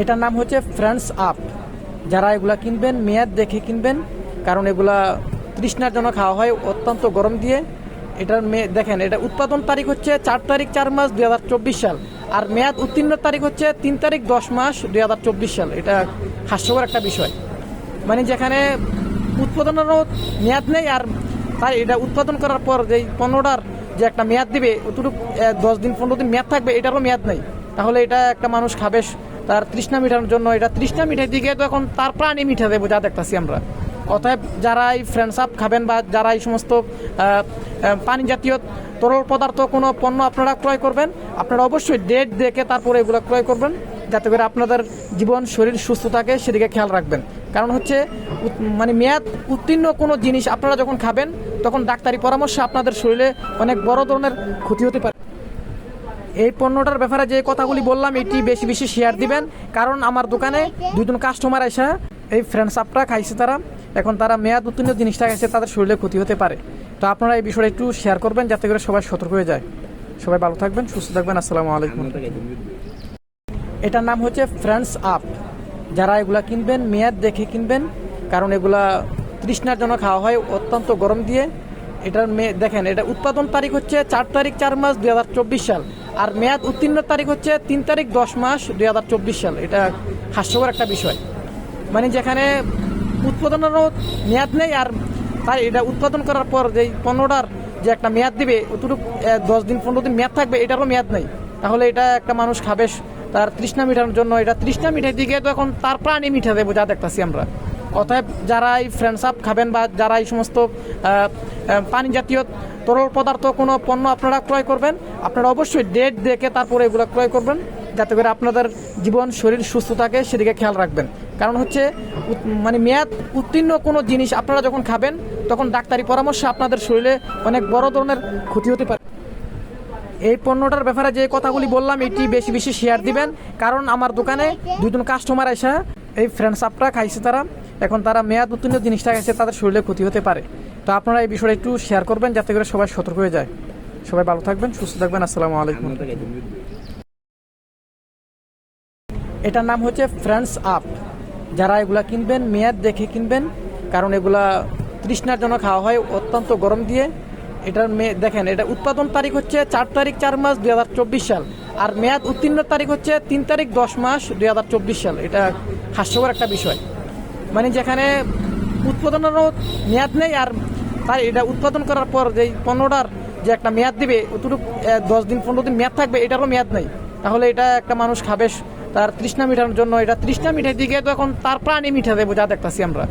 এটার নাম হচ্ছে ফ্রেন্ডস আপ। যারা এগুলা কিনবেন, মেয়াদ দেখে কিনবেন, কারণ এগুলা তৃষ্ণার জন্য খাওয়া হয়, অত্যন্ত গরম দিয়ে। এটার দেখেন, এটা উৎপাদন তারিখ হচ্ছে চার তারিখ চার মাস দুই হাজার চব্বিশ সাল, আর মেয়াদ উত্তীর্ণ তারিখ হচ্ছে তিন তারিখ দশ মাস দুই হাজার চব্বিশ সাল। এটা হাস্যকর একটা বিষয়। মানে যেখানে উৎপাদনেরও মেয়াদ নেই, আর তাই এটা উৎপাদন করার পর যে পণ্যটার যে একটা মেয়াদ দিবে অতটুকু দশ দিন, পনেরো দিন মেয়াদ থাকবে, এটারও মেয়াদ নেই। তাহলে এটা একটা মানুষ খাবে তার তৃষ্ণা মিটানোর জন্য এটা তৃষ্ণা মিঠাই দিকে তো এখন তার প্রাণী মিঠা দেবো, যা দেখতাছি আমরা। অতএব যারা এই ফ্রেন্ডস আপ খাবেন বা যারা এই সমস্ত পানি জাতীয় তরল পদার্থ কোনো পণ্য আপনারা ক্রয় করবেন, আপনারা অবশ্যই ডেট দেখে তারপরে এগুলো ক্রয় করবেন, যাতে করে আপনাদের জীবন, শরীর সুস্থ থাকে, সেদিকে খেয়াল রাখবেন। কারণ হচ্ছে মানে মেয়াদ উত্তীর্ণ কোনো জিনিস আপনারা যখন খাবেন, তখন ডাক্তারি পরামর্শে আপনাদের শরীরে অনেক বড় ধরনের ক্ষতি হতে পারে। এই পণ্যটার ব্যাপারে যে কথাগুলি বললাম, এটি বেশি বেশি শেয়ার দিবেন। কারণ আমার দোকানে দুজন কাস্টমার এসে এই ফ্রেন্ডস আপটা খাইছে তারা। এখন তারা মেয়াদ উত্তীর্ণ জিনিসটা খাইছে, তাদের শরীরে ক্ষতি হতে পারে। তো আপনারা এই বিষয়টা একটু শেয়ার করবেন, যাতে করে সবাই সতর্ক হয়ে যায়। সবাই ভালো থাকবেন, সুস্থ থাকবেন, আসসালামু আলাইকুম। এটার নাম হচ্ছে ফ্রেন্ডস আপ যারা এগুলা কিনবেন, মেয়াদ দেখে কিনবেন, কারণ এগুলা তৃষ্ণার জন্য খাওয়া হয়, অত্যন্ত গরম দিয়ে। এটার মে- দেখেন, এটা উৎপাদন তারিখ হচ্ছে চার তারিখ, চার মাস দু হাজার চব্বিশ সাল। আর মেয়াদ উত্তীর্ণ তারিখ হচ্ছে তিন তারিখ দশ মাস দুই হাজার চব্বিশ সাল। এটা হাস্যকর একটা বিষয়। মানে যেখানে উৎপাদনেরও মেয়াদ নেই আর তাই এটা উৎপাদন করার পর যে পণ্যটার যে একটা মেয়াদ দিবে অতটুকু দশ দিন, পনেরো দিন মেয়াদ থাকবে, এটারও মেয়াদ নেই। তাহলে এটা একটা মানুষ খাবে তার তৃষ্ণা মিটানোর জন্য। এটা তৃষ্ণা মিঠাই দিকে তো এখন তার প্রাণী মিঠা দেবো, যা দেখতাছি আমরা। অতএব যারা এই ফ্রেন্ডস আপ খাবেন বা যারা এই সমস্ত পানি জাতীয় তরল পদার্থ কোনো পণ্য আপনারা ক্রয় করবেন, আপনারা অবশ্যই ডেট দেখে তারপরে এগুলো ক্রয় করবেন, যাতে করে আপনাদের জীবন, শরীর সুস্থ থাকে, সেদিকে খেয়াল রাখবেন। কারণ হচ্ছে মানে মেয়াদ উত্তীর্ণ কোনো জিনিস আপনারা যখন খাবেন, তখন ডাক্তারি পরামর্শে আপনাদের শরীরে অনেক বড় ধরনের ক্ষতি হতে পারে। এই পণ্যটার ব্যাপারে যে কথাগুলি বললাম, এটি বেশি বেশি শেয়ার দিবেন। কারণ আমার দোকানে দুজন কাস্টমার এসে এই ফ্রেন্ডস আপটা খাইছে তারা। এখন তারা মেয়াদ উত্তীর্ণ জিনিসটা খাইছে তাদের শরীরে ক্ষতি হতে পারে। তো আপনারা এই বিষয়টা একটু শেয়ার করবেন যাতে করে সবাই সতর্ক হয়ে যায়। সবাই ভালো থাকবেন, সুস্থ থাকবেন, আসসালামু আলাইকুম। এটার নাম হচ্ছে ফ্রেন্ডস আপ যারা এগুলা কিনবেন, মেয়াদ দেখে কিনবেন, কারণ এগুলা তৃষ্ণার জন্য খাওয়া হয়, অত্যন্ত গরম দিয়ে। এটার মে- দেখেন, এটা উৎপাদন তারিখ হচ্ছে চার তারিখ চার মাস দুই হাজার চব্বিশ সাল, আর মেয়াদ উত্তীর্ণ তারিখ হচ্ছে তিন তারিখ দশ মাস দুই হাজার চব্বিশ সাল। এটা হাস্যকর একটা বিষয়। মানে যেখানে উৎপাদনেরও মেয়াদ নেই আর তাই এটা উৎপাদন করার পর যে পণ্যটার যে একটা মেয়াদ দিবে অতটুকু দশ দিন, পনেরো দিন মেয়াদ থাকবে, এটারও মেয়াদ নেই। তাহলে এটা একটা মানুষ খাবে, তার তৃষ্ণা মিটানোর জন্য। এটা তৃষ্ণা মিঠাই দিকে তো এখন তার প্রাণী মিঠা দেবো যা দেখতেছি আমরা।